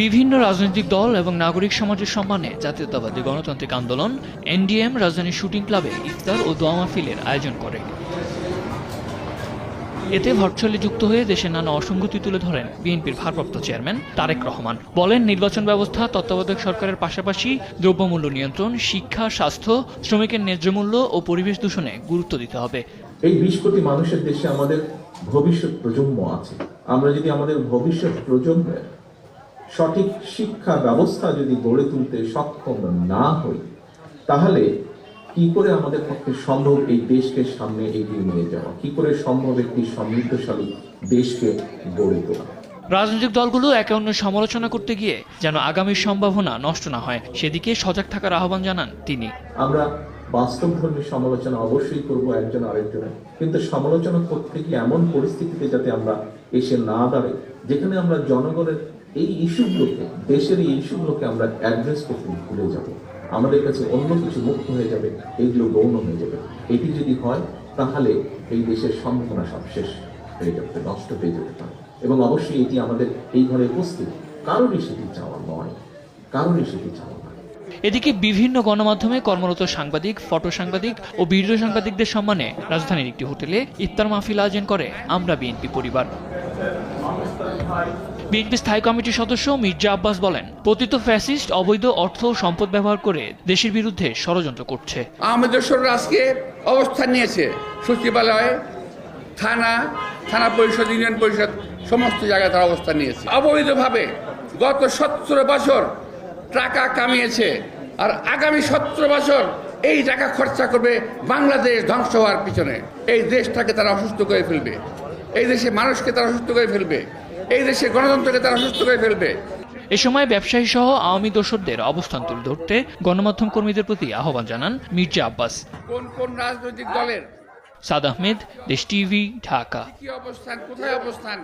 বিভিন্ন রাজনৈতিক দল এবং নাগরিক সমাজের সম্মানে জাতীয়তাবাদী গণতান্ত্রিক আন্দোলন, এনডিএম রাজধানীর শুটিং ক্লাবে ইফতার ও দোয়া মাহফিলের আয়োজন করে। এতে ভার্চুয়ালি যুক্ত হয়ে দেশের নানা অসঙ্গতি তুলে ধরেন বিএনপির ভারপ্রাপ্ত চেয়ারম্যান তারেক রহমান। বলেন, নির্বাচন ব্যবস্থা, তত্ত্বাবধায়ক সরকারের পাশাপাশি দ্রব্যমূল্য নিয়ন্ত্রণ, শিক্ষা, স্বাস্থ্য, শ্রমিকের ন্যায্য মূল্য ও পরিবেশ দূষণে গুরুত্ব দিতে হবে। এই বিশ কোটি মানুষের দেশে আমাদের ভবিষ্যৎ প্রজন্ম আছে। আমরা যদি আমাদের ভবিষ্যৎ প্রজন্মের সঠিক শিক্ষা ব্যবস্থা যদি গড়ে তুলতে সক্ষম না হই, তাহলে কি করে আমাদের পক্ষে সম্ভব এই দেশকে সামনে এগিয়ে নিয়ে যাওয়া? কি করে সম্ভব একটি সমৃদ্ধশালী দেশকে গড়ে তোলা? রাজনৈতিক দলগুলো একে অন্যের সমালোচনা করতে গিয়ে যেন আগামীর সম্ভাবনা নষ্ট না হয়, সেদিকে সজাগ থাকার আহ্বান জানান তিনি। আমরা বাস্তব বাস্তবধর্মী সমালোচনা অবশ্যই করব একজন আরেকজনের, কিন্তু সমালোচনা করতে গিয়ে এমন পরিস্থিতিতে যাতে আমরা এসে না দাঁড়াই, যেখানে আমরা জনগণের এই ইস্যুগুলোকে, দেশের এই ইস্যুগুলোকে আমরা অ্যাড্রেস করতে ভুলে যাব। আমাদের কাছে অন্য কিছু মুক্ত হয়ে যাবে এইগুলো গৌণ হয়ে যাবে। এটি যদি হয়, তাহলে এই দেশের সম্ভাবনা সব শেষ হয়ে যাবে, নষ্ট হয়ে যেতে পারে। এবং অবশ্যই এটি আমাদের এই ঘরে উপস্থিত। কারোরই সেটি চাওয়া নয়। কারোরই সেটি চাওয়া নয়। এদিকে বিভিন্ন গণমাধ্যমে কর্মরত সাংবাদিক ফটো সাংবাদিক ও ভিডিও সাংবাদিকদের সম্মানে রাজধানীর একটি হোটেলে ইফতার মাহফিল আয়োজন করে আমরা বিএনপি পরিবার। বিএনপি স্থায়ী কমিটির সদস্য মির্জা আব্বাস বলেন পতিত ফ্যাসিস্ট অবৈধ অর্থ ও সম্পদ ব্যবহার করে দেশের বিরুদ্ধে ষড়যন্ত্র করছে। আমাদের সরকার আজকে অবস্থান নিয়েছে সচিবালয় থানা থানা পরিষদ ইউনিয়ন পরিষদ সমস্ত জায়গায় তারা অবস্থান নিয়েছে। অবৈধভাবে গত সতেরো বছর টাকা কামিয়েছে আর আগামী সতেরো বছর এই টাকা খরচা করবে বাংলাদেশ ধ্বংস হওয়ার পিছনে। এই দেশটাকে তারা অসুস্থ করে ফেলবে। এই দেশে মানুষকে তারা অসুস্থ করে ফেলবে। এই দেশে গণতন্ত্রকে তারা অসুস্থ করে ফেলবে। এ সময় ব্যবসায়ী সহ আওয়ামী দোসরদের অবস্থান তুলে ধরতে গণমাধ্যম কর্মীদের প্রতি আহ্বান জানান মির্জা আব্বাস। কোন কোন রাজনৈতিক দলের সাদ আহমেদ দেশ টিভি ঢাকা। অবস্থান? কোথায় অবস্থান?